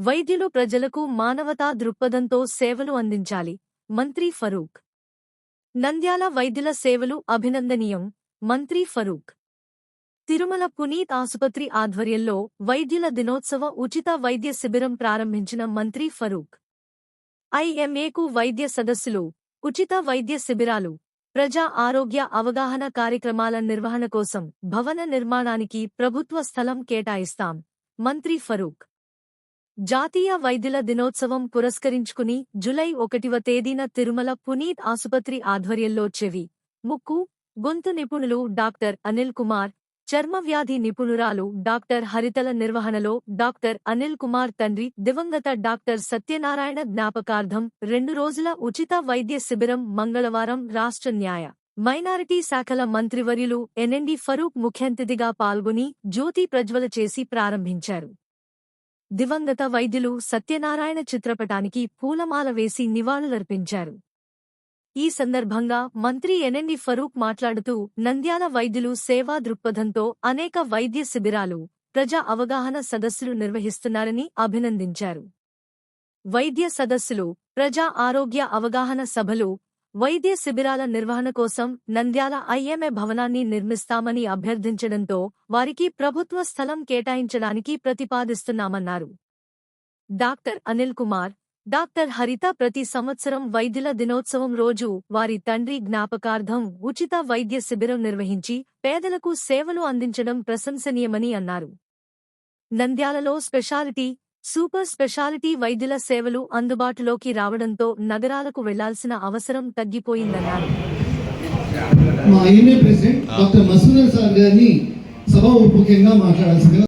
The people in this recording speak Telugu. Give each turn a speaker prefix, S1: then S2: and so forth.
S1: వైద్యులు ప్రజలకు మానవతా దృక్పథంతో సేవలు అందించాలి. మంత్రి ఫరూక్. నంద్యాల వైద్యుల సేవలు అభినందనీయం. మంత్రి ఫరూక్. తిరుమల పునీత్ ఆసుపత్రి ఆధ్వర్యంలో వైద్యుల దినోత్సవ ఉచిత వైద్య శిబిరం ప్రారంభించిన మంత్రి ఫరూక్. ఐఎంఏకు వైద్య సదస్సులు ఉచిత వైద్య శిబిరాలు ప్రజా ఆరోగ్య అవగాహన కార్యక్రమాల నిర్వహణ కోసం భవన నిర్మాణానికి ప్రభుత్వ స్థలం కేటాయిస్తాం. మంత్రి ఫరూక్. జాతీయ వైద్యుల దినోత్సవం పురస్కరించుకుని జులై ఒకటివ తేదీన తిరుమల పునీత్ ఆసుపత్రి ఆధ్వర్యంలో చెవి ముక్కు గొంతు నిపుణులు డాక్టర్ అనిల్ కుమార్ చర్మవ్యాధి నిపుణురాలు డాక్టర్ హరితల నిర్వహణలో డాక్టర్ అనిల్ కుమార్ తండ్రి దివంగత డాక్టర్ సత్యనారాయణ జ్ఞాపకార్థం రెండు రోజుల ఉచిత వైద్య శిబిరం మంగళవారం రాష్ట్ర న్యాయ మైనారిటీ శాఖల మంత్రివర్యులు ఎన్ఎండి ఫరూక్ ముఖ్యంతిథిగా పాల్గొని జ్యోతి ప్రజ్వల చేసి ప్రారంభించారు. దివంగత వైద్యులు సత్యనారాయణ చిత్రపటానికి పూలమాల వేసి నివాళులర్పించారు. ఈ సందర్భంగా మంత్రి ఎన్ఎండి ఫరూక్ మాట్లాడుతూ నంద్యాల వైద్యులు సేవా దృక్పథంతో అనేక వైద్య శిబిరాలు ప్రజా అవగాహన సదస్సులు నిర్వహిస్తున్నారని అభినందించారు. వైద్య సదస్సులు ప్రజా ఆరోగ్య అవగాహన సభలు వైద్య శిబిరాల నిర్వహణ కోసం నంద్యాల ఐఎంఏ భవనాన్ని నిర్మిస్తామని అభ్యర్థించడంతో వారికి ప్రభుత్వ స్థలం కేటాయించడానికి ప్రతిపాదిస్తున్నామన్నారు. డాక్టర్ అనిల్ కుమార్ డాక్టర్ హరిత ప్రతి సంవత్సరం వైద్యుల దినోత్సవం రోజు వారి తండ్రి జ్ఞాపకార్థం ఉచిత వైద్య శిబిరం నిర్వహించి పేదలకు సేవలు అందించడం ప్రశంసనీయమని అన్నారు. నంద్యాలలో స్పెషాలిటీ సూపర్ స్పెషాలిటీ వైద్యుల సేవలు అందుబాటులోకి రావడంతో నగరాలకు వెళ్ళాల్సిన అవసరం తగ్గిపోయిందన్నారు.
S2: మా MA president doctor Masudar sir గారిని సభ సభాముఖంగా మాట్లాడాల్సిందిగా